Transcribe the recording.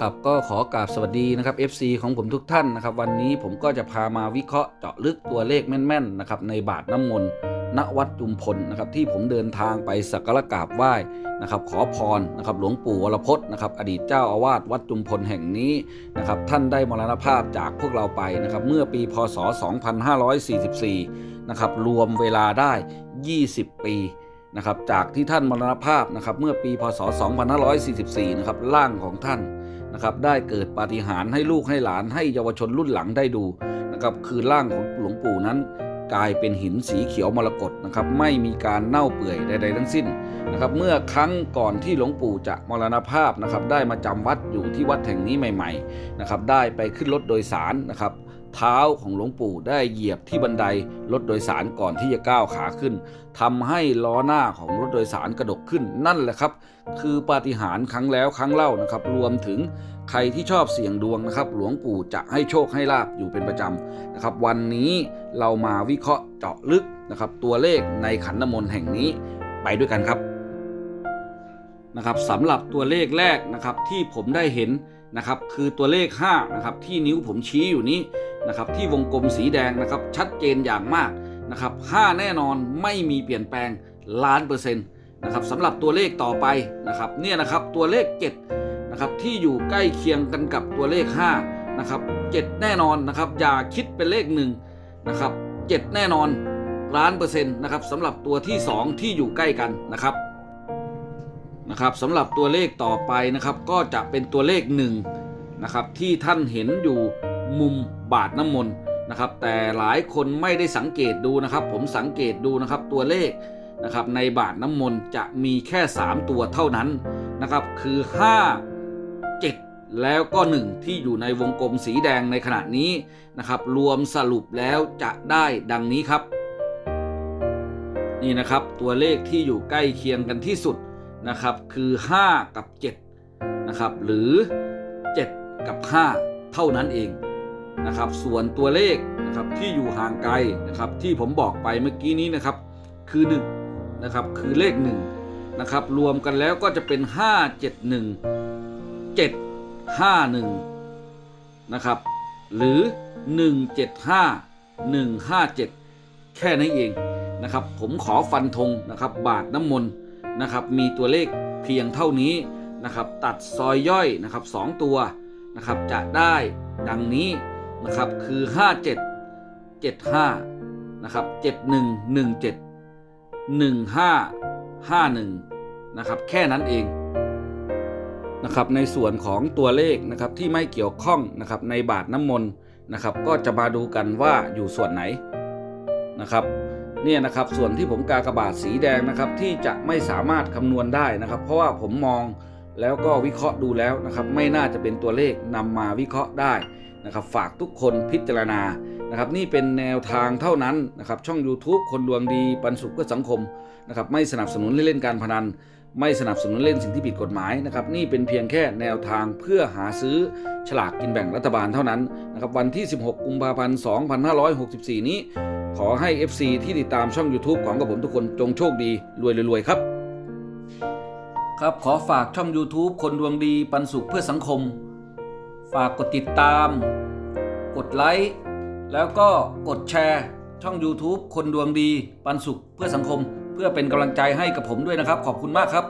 ครับก็ขอกราบสวัสดีนะครับ FC ของผมทุกท่านนะครับ วันนี้ผมก็จะพามาวิเคราะห์เจาะลึกตัวเลขแม่นๆนะครับในบาทน้ำมนต์ณวัดจุมพลนะครับที่ผมเดินทางไปสักการะกราบไหว้นะครับขอพรนะครับหลวงปู่วรพจน์นะครับอดีตเจ้าอาวาสวัดจุมพลแห่งนี้นะครับท่านได้มรณภาพจากพวกเราไปนะครับเมื่อปีพศ 2544 นะครับรวมเวลาได้ 20 ปีนะครับจากที่ท่านมรณภาพนะครับเมื่อปีพศ 2544 นะครับร่างของท่าน นะครับได้เกิดปาฏิหาริย์ให้ลูกให้หลานให้เยาวชนรุ่นหลังได้ดูนะครับคือร่างของหลวงปู่นั้นกลายเป็นหินสีเขียวมรกตนะครับไม่มีการเน่าเปื่อยใดๆทั้งสิ้นนะครับเมื่อครั้งก่อนที่หลวงปู่จะมรณภาพนะครับได้มาจำวัดอยู่ที่วัดแห่งนี้ใหม่ๆนะครับได้ไปขึ้นรถโดยสารนะครับ เท้าของหลวงปู่ได้เหยียบที่บันไดรถโดยสารก่อนที่จะก้าวขาขึ้นทำให้ล้อหน้าของรถโดยสารกระดกขึ้นนั่นแหละครับ คือปาฏิหาริย์ครั้งแล้วครั้งเล่านะครับ รวมถึงใครที่ชอบเสี่ยงดวงนะครับ หลวงปู่จะให้โชคให้ลาบอยู่เป็นประจำนะครับ วันนี้เรามาวิเคราะห์เจาะลึกนะครับ ตัวเลขในขันน้ำมนต์แห่งนี้ไปด้วยกันครับนะครับสำหรับตัวเลขแรกนะครับที่ผมได้เห็น นะครับคือตัวเลข5นะครับที่นิ้วผมชี้อยู่นี้นะครับที่วงกลมสีแดงนะครับชัดเจนอย่างมากนะครับ5แน่นอนไม่มีเปลี่ยนแปลงล้านเปอร์เซ็นต์นะครับสำหรับตัวเลขต่อไปนะครับเนี่ยนะครับตัวเลข7นะครับที่อยู่ใกล้เคียงกันกับตัวเลข5นะครับ7แน่นอนนะครับอย่าคิดเป็นเลข1นะครับ7แน่นอนล้านเปอร์เซ็นต์นะครับสำหรับตัวที่ 2 ที่อยู่ใกล้กันนะครับ นะครับสำหรับตัวเลขต่อไปนะครับ ก็จะเป็นตัวเลข1นะครับที่ท่านเห็นอยู่มุมบาทน้ำมนต์นะครับ แต่หลายคนไม่ได้สังเกตดูนะครับ ผมสังเกตดูนะครับตัวเลขนะครับในบาทน้ำมนต์จะมีแค่ 3 ตัวเท่านั้นนะครับ คือ 5 7 แล้วก็ 1 ที่อยู่ในวงกลมสีแดงในขณะนี้นะครับ รวมสรุปแล้วจะได้ดังนี้ครับ นี่นะครับตัวเลขที่อยู่ใกล้เคียงกันที่สุด นะครับคือ 5 กับ7นะครับหรือ 7 กับ 5 เท่านั้นเองนะครับส่วนตัวเลขนะครับที่อยู่ห่างไกลนะครับที่ผมบอกไปเมื่อกี้นี้นะครับคือ1นะครับคือเลข1นะครับรวมกันแล้วก็จะเป็น 5 7 1 7 5 1นะครับหรือ 1 7 5 1 5 7 แค่นั้นเองนะครับผมขอฟันธงนะครับบาทน้ำมนต์ นะครับมีตัวเลขเพียงเท่านี้นะครับตัดซอยย่อยนะครับ2ตัวนะครับจะได้ดังนี้นะครับคือ 57 75นะครับ7117 1551นะครับแค่นั้นเองนะครับในส่วนของตัวเลขนะครับที่ไม่เกี่ยวข้องนะครับในบาทน้ำมนต์นะครับก็จะมาดูกันว่าอยู่ส่วนไหนนะครับ เนี่ยนะครับส่วนที่ผมกากระบาดสีแดงนะครับที่จะไม่สามารถคำนวณได้นะครับ เพราะว่าผมมองแล้วก็วิเคราะห์ดูแล้วนะครับ ไม่น่าจะเป็นตัวเลขนำมาวิเคราะห์ได้นะครับ ฝากทุกคนพิจารณานะครับ นี่เป็นแนวทางเท่านั้นนะครับ ช่อง YouTube คนดวงดีปันสุขก็สังคมนะครับ ไม่สนับสนุนเล่นการพนัน ไม่สนับสนุนเล่นสิ่งที่ผิดกฎหมายนะครับนี่เป็นเพียงแค่แนวทางเพื่อหาซื้อฉลากกินแบ่งรัฐบาลเท่านั้นนะครับวันที่ 16 กุมภาพันธ์ 2564 นี้ ขอให้ FC ที่ติดตามช่อง YouTube ของกับผมทุกคนจงโชคดีรวยรวยๆครับ ครับขอฝากช่อง YouTube คนดวงดีปันสุขเพื่อสังคม ฝากกดติดตาม กดไลค์แล้วก็กดแชร์ช่อง YouTube คนดวงดีปันสุขเพื่อสังคม พื่อเป็นกำลังใจให้กับผมด้วยนะครับ ขอบคุณมากครับ